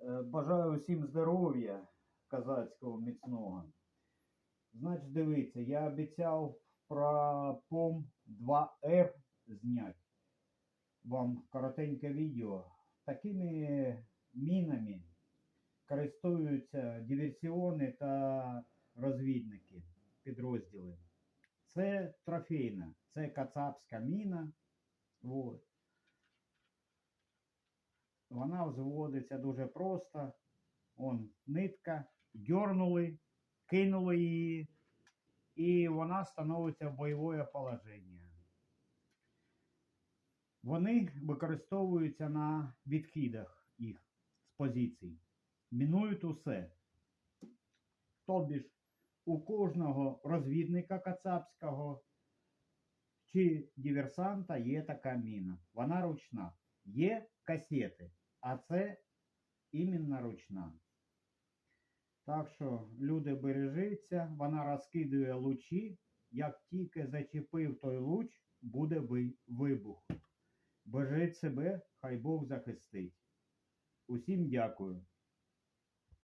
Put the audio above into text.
Е, Бажаю усім здоров'я козацького міцного. Значить, дивіться, я обіцяв про ПОМ 2Р зняти вам коротеньке відео. Такими мінами користуються диверсіони та розвідники підрозділи. Це трофейна, це кацапська міна. Вот. Вона взводиться дуже просто. Он нитка, дьорнули, кинули її, і вона становиться в бойове положення. Вони використовуються на відхідах їх з позицій. Мінують усе. Тобі ж у кожного розвідника кацапського чи диверсанта є така міна. Вона ручна. Є касети, а це іменно ручна. Так що люди бережіться, вона розкидує лучі. Як тільки зачепив той луч, буде вибух. Бережіть себе, хай Бог захистить. Усім дякую.